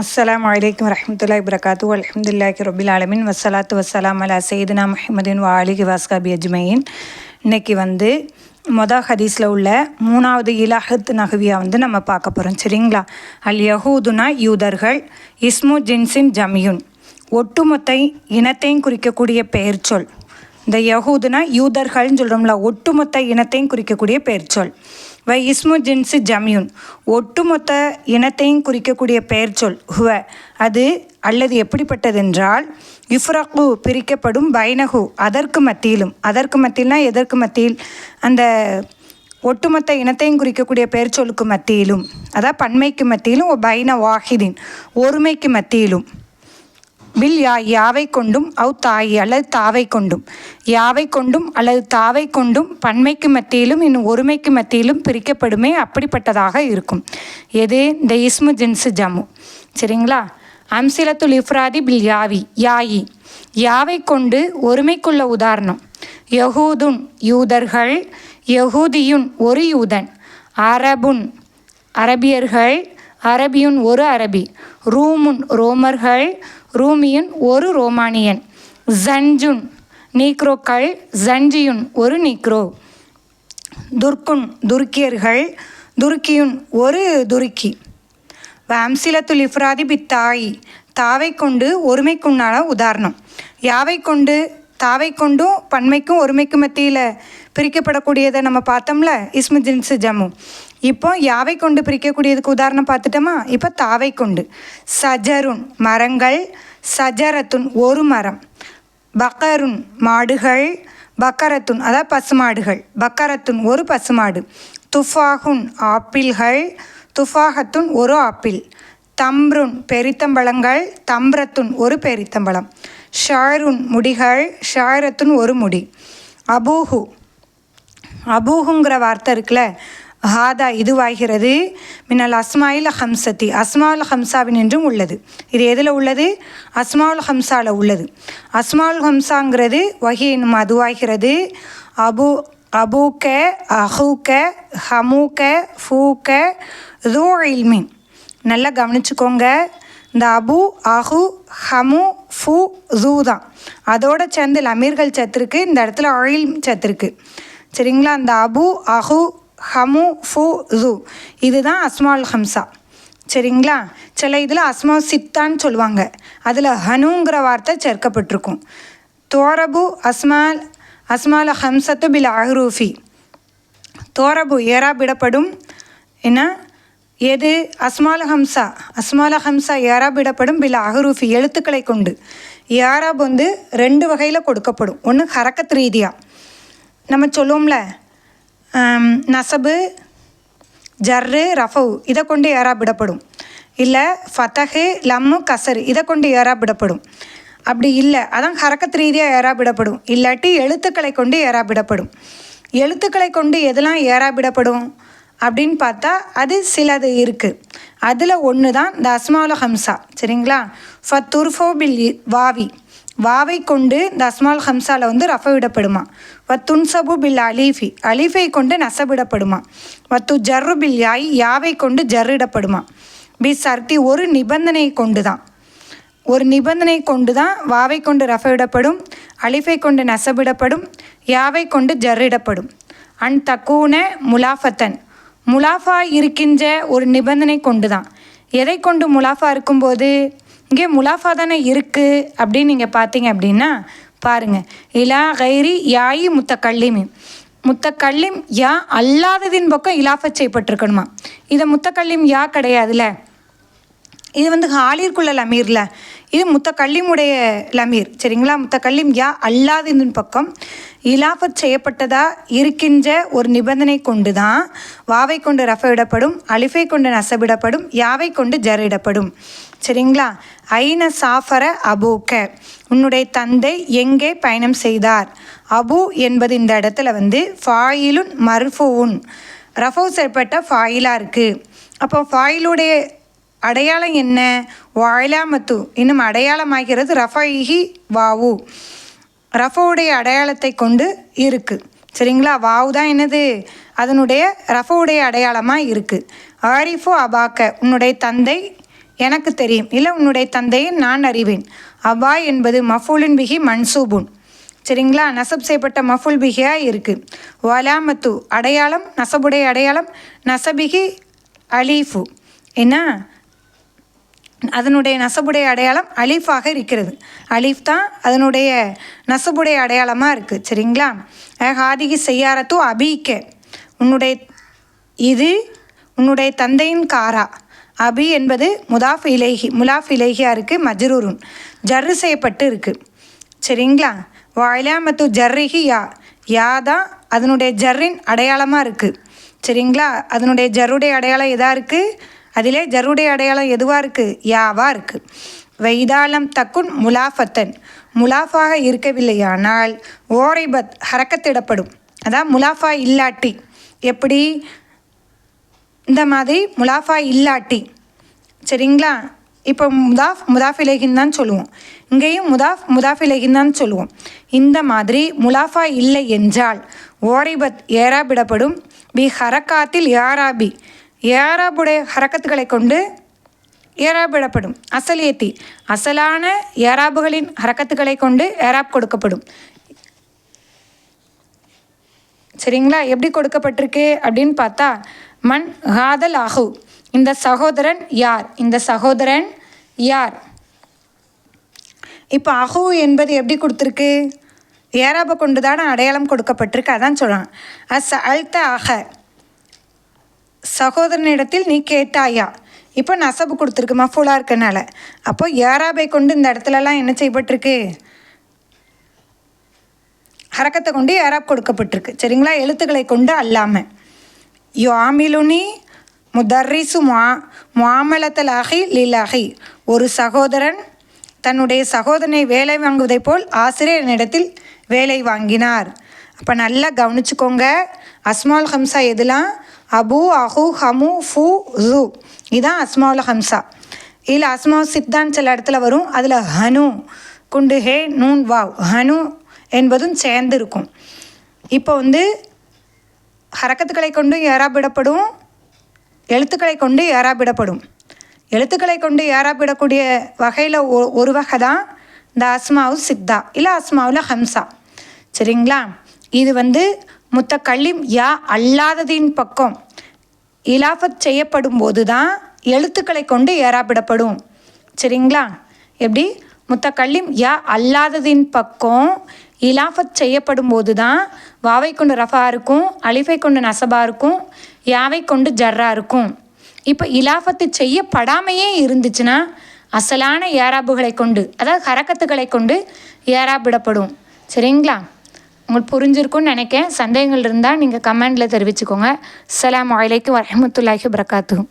அஸ்லாம் வலைக்கம் வரஹமத்துல்லாஹி வரகாத்து அல்ஹம்துலில்லாஹி ரபில் ஆலமின். வசலாத்து வசலாம் அலா சையதுனா முஹமதின் வாலிகி வாஸ்காபி அஜ்மயின். இன்னைக்கு வந்து மொத ஹதீஸில் உள்ள மூணாவது இலாஹத் நகவியா வந்து நம்ம பார்க்க போகிறோம் சரிங்களா? அல் யஹூதுனா யூதர்கள் இஸ்மு ஜின்சின் ஜமியுன். ஒட்டுமொத்த இனத்தையும் குறிக்கக்கூடிய பெயர் சொல். இந்த யஹூதுனா யூதர்கள்னு சொல்கிறோம்ல ஒட்டுமொத்த இனத்தையும் குறிக்கக்கூடிய பெயர் சொல். வை இஸ்மு ஜின்ஸு ஜமியுன். ஒட்டுமொத்த இனத்தையும் குறிக்கக்கூடிய பெயர் சொல் ஹுவ. அது அல்லது எப்படிப்பட்டதென்றால் இஃப்ரகு பிரிக்கப்படும் பைனஹு அதற்கு மத்தியிலும். அதற்கு மத்தியில்னா எதற்கு மத்தியில்? அந்த ஒட்டுமொத்த இனத்தையும் குறிக்கக்கூடிய பெயர் சொல்லுக்கு மத்தியிலும். அதாவது பன்மைக்கு மத்தியிலும் பைன வாஹிதின் ஒருமைக்கு மத்தியிலும். பில் யா யாவை கொண்டும் அவு தாய் அல்லது தாவை கொண்டும். யாவை கொண்டும் அல்லது தாவை கொண்டும் பன்மைக்கு மத்தியிலும் இன்னும் ஒருமைக்கு மத்தியிலும் பிரிக்கப்படுமே அப்படிப்பட்டதாக இருக்கும். எது? இந்த இஸ்மு ஜின்ஸு ஜமு. சரிங்களா? அம்சிலத்துல் இஃப்ராதி பில் யாவி யாயி. யாவை கொண்டு ஒருமைக்குள்ள உதாரணம். யகூதுன் யூதர்கள் யகூதியுன் ஒரு யூதன். அரபுன் அரபியர்கள் அரபியுன் ஒரு அரபி. ரூமுன் ரோமர்கள் ரூமியன் ஒரு ரோமானியன். ஜன்ஜுன் நீக்ரோக்கள் ஜன்ஜியுன் ஒரு நீக்ரோ. துர்க்குன் துருக்கியர்கள் துருக்கியுன் ஒரு துருக்கி. அம்சிலத்துல் இஃப்ராதி பி தாய் தாவை கொண்டு ஒருமைக்குண்டான உதாரணம். யாவை கொண்டு தாவை கொண்டும் பன்மைக்கும் ஒருமைக்கும் மத்தியில் பிரிக்கப்படக்கூடியதை நம்ம பார்த்தோம்ல இஸ்மு ஜின்ஸு ஜம்மு. இப்போ யாவை கொண்டு பிரிக்கக்கூடியதுக்கு உதாரணம் பார்த்துட்டோமா? இப்போ தாவை கொண்டு. சஜருன் மரங்கள் சஜரத்துன் ஒரு மரம். பக்கருன் மாடுகள் பக்கரத்துன் அதாவது பசுமாடுகள் பக்கரத்துன் ஒரு பசுமாடு துஃபாகுன் ஆப்பிள்கள் துஃபாகத்துன் ஒரு ஆப்பிள். தம்ருன் பெரித்தம்பழங்கள் தம்ரத்துன் ஒரு பெரித்தம்பழம். ஷாருன் முடிகள் ஷாரத்துன் ஒரு முடி. அபூஹு அபூஹுங்கிற வார்த்தை இருக்குல்ல? ஹாதா இதுவாகிறது. மின்னல் அஸ்மாயில் ஹம்சத்தி. அஸ்மாவுல் ஹம்சாவின் என்றும் உள்ளது. இது எதில் உள்ளது? அஸ்மாவுல் ஹம்சாவில் உள்ளது. அஸ்மாவுல் ஹம்சாங்கிறது வகையினும் அதுவாகிறது. அபு அபூக்க அஹூக்க ஹமூக்க ஃபூக்க ரூ இல்மின் நல்லா கவனிச்சுக்கோங்க. இந்த அபு அஹு ஹமு ஃபு ஜூ தான். அதோட சேர்ந்து லமீர்கள் சத்திருக்கு இந்த இடத்துல ஆயில் சத்திருக்கு சரிங்களா? அந்த அபு அஹு ஹமு ஃபு ஜு இதுதான் அஸ்மால் ஹம்சா. சரிங்களா? சில இதில் அஸ்மா சித்தான்னு சொல்லுவாங்க. அதில் ஹனுங்கிற வார்த்தை சேர்க்கப்பட்டிருக்கும். தோரபு அஸ்மால் அஸ்மால் ஹம்சத்து பில் அஹ்ரூஃபி. தோரபு ஏறாபிடப்படும் என்ன? எது? அஸ்மால ஹம்சா. அஸ்மால ஹம்சா ஏராபிடப்படும் பில் அஹ்ரூஃபி. எழுத்துக்களை கொண்டு. ஏராப் வந்து ரெண்டு வகையில் கொடுக்கப்படும். ஒன்று ஹரக்கத் ரீதியாக நம்ம சொல்லுவோம்ல நசபு ஜர்ரு ரஃபவு இதை கொண்டு ஏறாபிடப்படும் இல்லை ஃபத்தஹு லம்மு கசரு இதை கொண்டு ஏறாபிடப்படும் அப்படி இல்லை அதான் ஹரக்கத் ரீதியாக ஏறாபிடப்படும் இல்லாட்டி எழுத்துக்களை கொண்டு ஏறாபிடப்படும் எழுத்துக்களை கொண்டு எதெல்லாம் ஏறாபிடப்படும் அப்படின்னு பார்த்தா அது சிலது இருக்குது அதில் ஒன்று தான் இந்த அஸ்மாவுல ஹம்சா சரிங்களா? ஃபத்துர்ஃபோ பில் வாவி. வாவை கொண்டு இந்த அஸ்மால் ஹம்சாவில் வந்து ரஃபவிடப்படுமா வத்துன்சபு பில் அலீஃபி. அலீஃபை கொண்டு நசபிடப்படுமா வத்து ஜர்ரு பில் யாய் யாவை கொண்டு ஜர்ரிடப்படுமா பி சர்த்தி ஒரு நிபந்தனை கொண்டு தான் ஒரு நிபந்தனை கொண்டு தான் வாவை கொண்டு ரஃபவிடப்படும் அலிஃபை கொண்டு நசபிடப்படும் யாவை கொண்டு ஜர்ரிடப்படும் அன் தக்கூன முலாஃபத்தன். முலாஃபா இருக்கின்ற ஒரு நிபந்தனை கொண்டு தான் எதை கொண்டு முலாஃபா இருக்கும்போது? இங்கே முலாஃபா தானே இருக்குது அப்படின்னு நீங்கள் பார்த்தீங்க அப்படின்னா பாருங்கள் இலா கைரி யாயி முத்த கள்ளிமி முத்த யா அல்லாததின் பக்கம் இலாஃபத் செய்யப்பட்டிருக்கணுமா? இதை முத்த யா கிடையாதுல்ல. இது வந்து ஹாலிற்குள்ள லமீரில். இது முத்தக்கல்லிமுடைய லமீர். சரிங்களா? முத்த யா அல்லாததின் பக்கம் இலாஃபத் செய்யப்பட்டதா இருக்கின்ற ஒரு நிபந்தனை கொண்டு தான் வாவை கொண்டு ரஃபவிடப்படும் அலிஃபை கொண்டு நசபிடப்படும் யாவை கொண்டு ஜரிடப்படும் சரிங்களா? ஐன சாஃபர அபூக்க. உன்னுடைய தந்தை எங்கே பயணம் செய்தார்? அபு என்பது இந்த இடத்துல வந்து ஃபாயிலுன் மர்ஃபூன் ரஃபோ செய்யப்பட்ட ஃபாயிலாக இருக்குது அப்போ ஃபாயிலுடைய அடையாளம் என்ன? வாயிலாமத்து இன்னும் அடையாளமாகிறது ரஃபைஹி வாவு. ரஃபோடைய அடையாளத்தை கொண்டு இருக்குது சரிங்களா? வாவு தான் என்னது? அதனுடைய ரஃபோடைய அடையாளமாக இருக்குது ஆரிஃபோ அபாக்க. உன்னுடைய தந்தை எனக்கு தெரியும். இல்லை உன்னுடைய தந்தையை நான் அறிவேன். அவ்வா என்பது மஃபூலின் பிகி மன்சூபுன். சரிங்களா? நசப் செய்யப்பட்ட மஃபுல் பிகியாக இருக்குது வலாமத்து அடையாளம் நசபுடைய அடையாளம் நசபிகி அலீஃபு. என்ன? அதனுடைய நசபுடைய அடையாளம் அலீஃபாக இருக்கிறது. அலீஃப் தான் அதனுடைய நசபுடைய அடையாளமாக இருக்குது சரிங்களா? ஹாதிகி செய்யாரத்து அபீக்க. உன்னுடைய இது உன்னுடைய தந்தையின் காரா. அபி என்பது முதாஃப் இலேஹி முலாஃப் இலேஹியாக இருக்குது மஜ்ரூருன் ஜர்ரு செய்யப்பட்டு இருக்குது சரிங்களா? வாயிலாமத்து ஜர்ரிஹி யா யா தான் அதனுடைய ஜர்ரின் அடையாளமாக இருக்குது சரிங்களா? அதனுடைய ஜருடைய அடையாளம் எதாக இருக்குது அதிலே ஜருடைய அடையாளம் எதுவாக இருக்குது யாவாக இருக்குது வைதாளம் தக்குன் முலாஃபத்தன் முலாஃபாக இருக்கவில்லையானால் ஓரைபத் ஹரக்கத்திடப்படும் அதான் முலாஃபா இல்லாட்டி. எப்படி? இந்த மாதிரி முலாஃபா இல்லாட்டி சரிங்களா? இப்போ முதாஃப் முதாஃபிலேகின் தான் சொல்லுவோம். இங்கேயும் முதாஃப் முதாஃபிலேகின் தான் சொல்லுவோம். இந்த மாதிரி முலாஃபா இல்லை என்றால் ஓரிபத் ஏராபிடப்படும். பி ஹரக்காத்தில் ஏராபி. ஏராபுடைய ஹரக்கத்துகளை கொண்டு ஏராபிடப்படும். அசலியத்தி அசலான ஏராபுகளின் ஹரக்கத்துகளை கொண்டு ஏராப் கொடுக்கப்படும். சரிங்களா? எப்படி கொடுக்கப்பட்டிருக்கு அப்படின்னு பார்த்தா மண் ஹாதல் அஹு இந்த சகோதரன் யார்? இந்த சகோதரன் யார்? இப்போ அஹு என்பது எப்படி கொடுத்துருக்கு? ஏராப கொண்டு தானே அடையாளம் கொடுக்கப்பட்டிருக்கு. அதான் சொல்கிறான் அஸ் அல்த அக. சகோதரனிடத்தில் நீ கேட்டாயா? இப்போ நசபு கொடுத்துருக்கு. மஃபூலாக இருக்கனால. அப்போ ஏராபை கொண்டு இந்த இடத்துலலாம் என்ன செய்யப்பட்டிருக்கு? ஹரக்கத்தை கொண்டு ஏறாப் கொடுக்கப்பட்டிருக்கு. சரிங்களா? எழுத்துக்களை கொண்டு அல்லாமல் யோ ஆமிலுனி முதர்ரிசு மா முஆமலத்தல் அகி ஒரு சகோதரன் தன்னுடைய சகோதரனை வேலை வாங்குவதைப் போல் ஆசிரியரிடத்தில் வேலை வாங்கினார். அப்போ நல்லா கவனிச்சுக்கோங்க. அஸ்மால் ஹம்சா எதுலாம்? அபு அஹு ஹமு ஃபு ஜு. இதுதான் அஸ்மால் ஹம்சா. இல்லை அஸ்மா சித்தான் சில இடத்துல வரும். அதில் ஹனு குண்டு ஹே நூன் வாவ். ஹனு என்பதும் சேர்ந்து இருக்கும் இப்போ வந்து ஹரக்கத்துக்களை கொண்டு ஏறாபிடப்படும் எழுத்துக்களை கொண்டு ஏறாபிடப்படும் எழுத்துக்களை கொண்டு ஏறாபிடக்கூடிய வகையில் ஒரு வகை தான் இந்த அஸ்மாவு சித்தா இல்லை அஸ்மாவில் ஹம்சா. சரிங்களா? இது வந்து முத்த கல்லிம் யா அல்லாததின் பக்கம் இலாஃபத் செய்யப்படும் போது தான் எழுத்துக்களை கொண்டு ஏறாபிடப்படும் சரிங்களா? எப்படி? முத்த கல்லிம் யா அல்லாததின் பக்கம் இலாஃபத் செய்யப்படும் போது தான் வாவை கொண்டு ரஃபா இருக்கும் அலிஃபை கொண்டு நசபா இருக்கும் யாவை கொண்டு ஜர்ரா இருக்கும் இப்போ இலாஃபத்து செய்யப்படாமையே இருந்துச்சுன்னா அசலான ஏராபுகளை கொண்டு அதாவது ஹரக்கத்துகளை கொண்டு ஏராபிடப்படும் சரிங்களா? உங்களுக்கு புரிஞ்சிருக்கும்னு நினைக்கேன் சந்தேகங்கள் இருந்தால் நீங்கள் கமெண்டில் தெரிவிச்சுக்கோங்க. அஸ்லாம் அலைக்கும் வரமத்துல்லாஹி வபரகாத்துஹு.